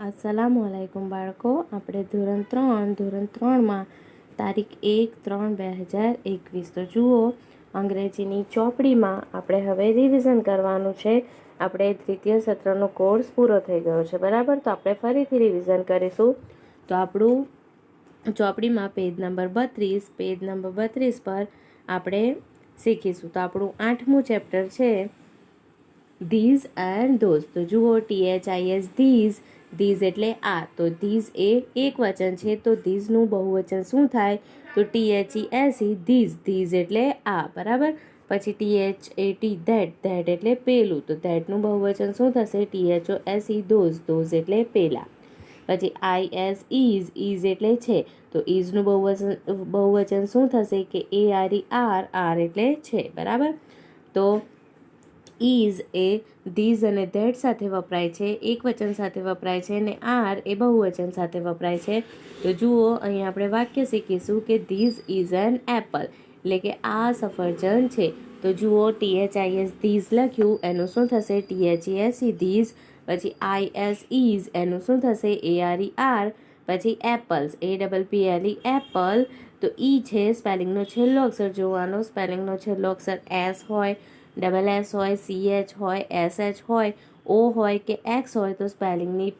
અસલામ વાલેકુમ બાળકો. આપણે ધોરણ ત્રણ, ધોરણ ત્રણમાં તારીખ એક ત્રણ બે હજાર એકવીસ. તો જુઓ, અંગ્રેજીની ચોપડીમાં આપણે હવે રિવિઝન કરવાનું છે. આપણે દ્વિતીય સત્રનો કોર્સ પૂરો થઈ ગયો છે. બરાબર? તો આપણે ફરીથી રિવિઝન કરીશું. તો આપણું ચોપડીમાં પેજ નંબર બત્રીસ પેજ નંબર બત્રીસ પર આપણે શીખીશું. તો આપણું આઠમું ચેપ્ટર છે ધીઝ એન્ડ ધોઝ તો જુઓ એસ ધીઝ ધીઝ એટલે આ. તો ધીઝ એ એક વચન છે, તો ધીઝનું બહુવચન શું થાય? તો T H E S E these these એટલે આ, બરાબર? પછી T H A T that that એટલે પેલું. તો ધેટનું બહુવચન શું થશે? T H O S E those those એટલે પેલા. પછી આઈ એસ ઇઝ ઇઝ એટલે છે. તો ઇઝનું બહુવચન બહુવચન શું થશે? કે A R E are are એટલે છે, બરાબર? તો ઇઝ એ ધીઝ અને ધેટ સાથે વપરાય છે, એક વચન સાથે વપરાય છે અને આર એ બહુવચન સાથે વપરાય છે. તો જુઓ અહીં આપણે વાક્ય શીખીશું કે ધીઝ ઇઝ એન એપલ, એટલે કે આ સફરજન છે. તો જુઓ, T H I S this લખ્યું, એનું શું થશે? T H E S E these, પછી આઈ એસ ઇઝ એનું શું થશે? એ આર ઈ આર, પછી apples, A double P L E apple. તો ઈ છે સ્પેલિંગનો છેલ્લો અક્ષર, જોવાનો સ્પેલિંગનો છેલ્લો અક્ષર એસ હોય. ડબલ એસ હોય, સી એચ હોય, એસ એચ હોય, ઓ હોય કે એક્સ હોય તો સ્પેલિંગની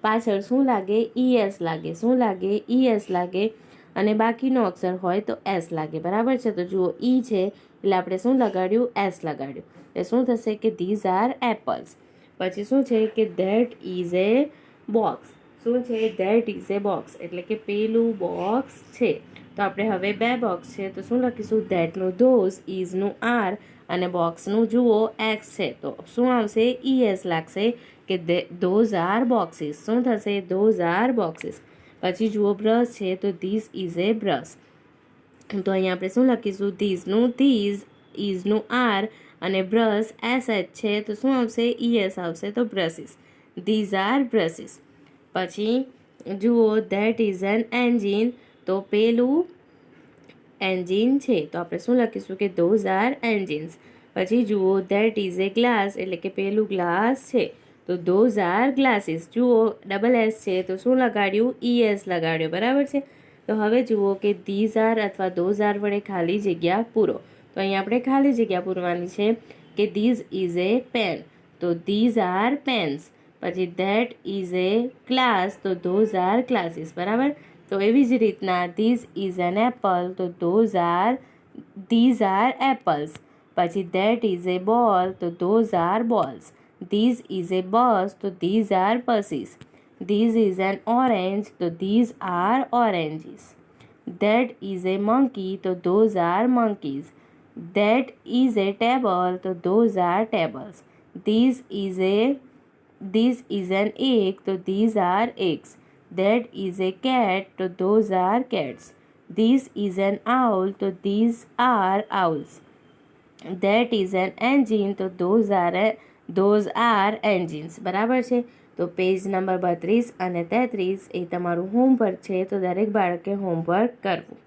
પાછળ શું લાગે? ઈ એસ લાગે. શું લાગે? ઈ એસ લાગે. અને બાકીનો અક્ષર હોય તો એસ લાગે. બરાબર છે? તો જુઓ, ઈ છે એટલે આપણે શું લગાડ્યું? એસ લગાડ્યું. એટલે શું થશે કે ધીઝ આર એપલ્સ પછી શું છે કે ધેટ ઇઝ એ બોક્સ શું છે ધેટ ઇઝ એ બોક્સ એટલે કે પેલું બોક્સ છે. તો આપણે હવે બે બોક્સ છે, તો શું લખીશું? ધેટનું ધોઝ ઇઝનું આર અને બોક્સનું જુઓ એક્સ છે. તો શું આવશે? ઈ એસ લાગશે કે ધોઝ આર બોક્સીસ શું થશે? ધોઝ આર બોક્સીસ પછી જુઓ બ્રશ છે, તો ધીસ ઇઝ એ બ્રશ તો અહીંયા આપણે શું લખીશું? ધીઝનું ધીઝ ઇઝનું આર અને બ્રશ એસ એચ છે. તો શું આવશે? ઈ એસ આવશે. તો બ્રશિસ ધીઝ આર બ્રશિસ પછી જુઓ ધેટ ઇઝ એન એન્જિન તો પેલું એન્જિન છે. તો આપણે શું લખીશું કે ધોઝ આર એન્જિન્સ પછી જુઓ ધેટ ઇઝ એ ગ્લાસ એટલે કે પેલું ગ્લાસ છે. તો ધોઝ આર ગ્લાસીસ જુઓ ડબલ એસ છે. તો શું લગાડ્યું? ઈ એસ લગાડ્યો. બરાબર છે? તો હવે જુઓ કે ધીઝ આર અથવા ધોઝ આર વડે ખાલી જગ્યા પૂરો. તો અહીં આપણે ખાલી જગ્યા પૂરવાની છે કે ધીઝ ઇઝ એ પેન તો ધીઝ આર પેન્સ પછી ધેટ ઇઝ એ ક્લાસ તો ધોઝ આર ક્લાસીસ બરાબર? તો એવી જ રીતના ધીઝ ઇઝ એન એપલ તો those are these are apples પછી ધેટ ઇઝ એ બોલ તો those are balls this is a bus તો these are buses this is an orange તો these are oranges that is a monkey તો those are monkeys that is a table તો those are tables this is a this is an egg તો these are eggs That is a cat, so those are cats. This is an owl, so these are owls. That is an engine, તો those are those are engines. બરાબર છે તો page number બત્રીસ અને તેત્રીસ એ તમારું homework છે તો દરેક બાળકે હોમવર્ક કરવું